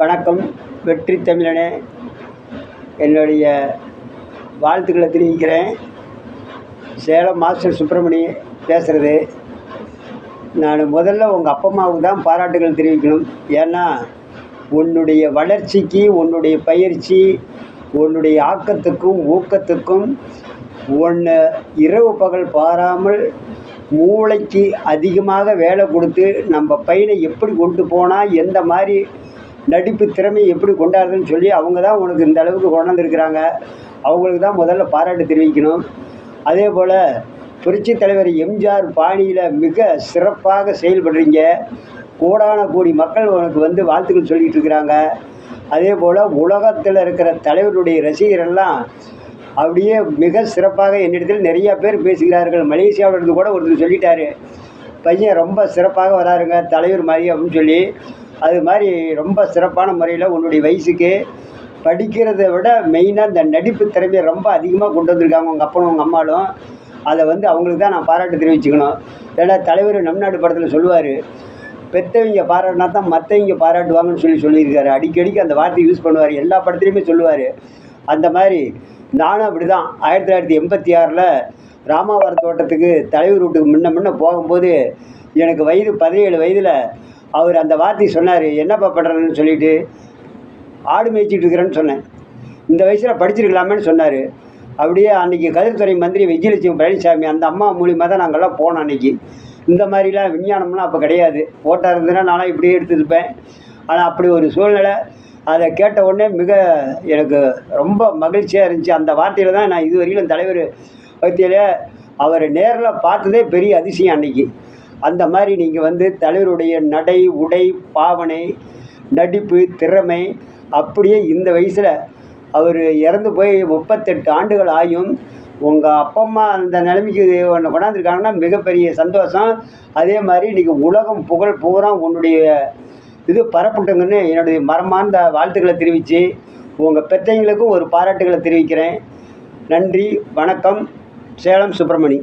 வணக்கம். வெற்றி தமிழனே. என்னுடைய வாழ்த்துக்களை தெரிவிக்கிறேன். சேலம் மாஸ்டர் சுப்பிரமணி பேசுகிறது நான் முதல்ல உங்கள் அப்பா அம்மாவுக்கு தான் பாராட்டுகள் தெரிவிக்கணும். ஏன்னா உன்னுடைய வளர்ச்சிக்கு உன்னுடைய பயிற்சி உன்னுடைய ஆக்கத்துக்கும் ஊக்கத்துக்கும் ஒன்று இரவு பகல் பாராமல் மூளைக்கு அதிகமாக வேலை கொடுத்து நம்ம பையனை எப்படி கொண்டு போனால் எந்த மாதிரி நடிப்பு திறமையை எப்படி கொண்டாடுறதுன்னு சொல்லி அவங்க தான் உனக்கு இந்த அளவுக்கு கொண்டாந்துருக்குறாங்க. அவங்களுக்கு தான் முதல்ல பாராட்டு தெரிவிக்கணும். அதே போல் புரட்சி தலைவர் எம்ஜிஆர் பாணியில் மிக சிறப்பாக செயல்படுறீங்க. கோடான கோடி மக்கள் உனக்கு வந்து வாழ்த்துக்கள் சொல்லிகிட்டு இருக்கிறாங்க. அதே போல் உலகத்தில் இருக்கிற தலைவருடைய ரசிகரெல்லாம் அப்படியே மிக சிறப்பாக என்னிடத்தில் நிறையா பேர் பேசுகிறார்கள். மலேசியாவிலிருந்து கூட ஒருத்தர் சொல்லிட்டாரு. பையன் ரொம்ப சிறப்பாக வராருங்க தலைவர் மாதிரி அப்படின்னு சொல்லி. அது மாதிரி ரொம்ப சிறப்பான முறையில் உன்னுடைய வயசுக்கு படிக்கிறத விட மெயினாக இந்த நடிப்பு திறமையை ரொம்ப அதிகமாக கொண்டு வந்திருக்காங்க உங்கள் அப்பனும் உங்கள் அம்மாலும் அதை வந்து அவங்களுக்கு தான் நான் பாராட்டு தெரிவிச்சுக்கணும். ஏன்னா தலைவர் நம் நாடு படத்தில் சொல்லுவார் பெற்றவங்க பாராட்டினா தான் மற்றவங்க பாராட்டுவாங்கன்னு சொல்லி சொல்லியிருக்காரு. அடிக்கடிக்கு அந்த வார்த்தை யூஸ் பண்ணுவார். எல்லா படத்துலையுமே சொல்லுவார். அந்த மாதிரி நானும் அப்படி தான் ஆயிரத்தி தொள்ளாயிரத்தி எண்பத்தி ஆறில் ராமாவரம் தோட்டத்துக்கு தலைவர் வீட்டுக்கு முன்ன முன்ன போகும்போது எனக்கு வயது பதினேழு வயதில் அவர் அந்த வார்த்தை சொன்னார். என்னப்பா பண்ணுறேன்னு சொல்லிட்டு ஆடு மேய்ச்சிட்டு இருக்கிறேன்னு சொன்னேன். இந்த வயசில் படிச்சிருக்கலாமேன்னு சொன்னார். அப்படியே அன்றைக்கி கதிர்துறை மந்திரி விஜயலட்சுமி பழனிசாமி அந்த அம்மா மூலியமாக தான் நாங்கள்லாம் போனோம் அன்றைக்கி இந்த மாதிரிலாம் விஞ்ஞானம்லாம் அப்போ கிடையாது. ஓட்டாக இருந்ததுன்னா நானும் இப்படியே எடுத்துருப்பேன். ஆனால் அப்படி ஒரு சூழ்நிலை. அதை கேட்ட உடனே மிக எனக்கு ரொம்ப மகிழ்ச்சியாக இருந்துச்சு. அந்த வார்த்தையில் தான் நான் இதுவரையிலும் தலைவர் பற்றியில அவரை நேரில் பார்த்ததே பெரிய அதிசயம் அன்னைக்கு. அந்த மாதிரி நீங்கள் வந்து தலைவருடைய நடை உடை பாவனை நடிப்பு திறமை அப்படியே இந்த வயசில் அவர் இறந்து போய் முப்பத்தெட்டு ஆண்டுகள் ஆயும் உங்கள் அப்பா அம்மா அந்த நிலைமைக்கு ஒன்று கொண்டாந்துருக்காங்கன்னா மிகப்பெரிய சந்தோஷம். அதே மாதிரி இன்றைக்கி உலகம் புகழ் பூரா உன்னுடைய இது பரப்பட்டுங்கன்னு என்னுடைய மரமார்ந்த வாழ்த்துக்களை தெரிவித்து உங்கள் பெற்றவங்களுக்கும் ஒரு பாராட்டுகளை தெரிவிக்கிறேன். நன்றி வணக்கம் சேலம் சுப்பிரமணி.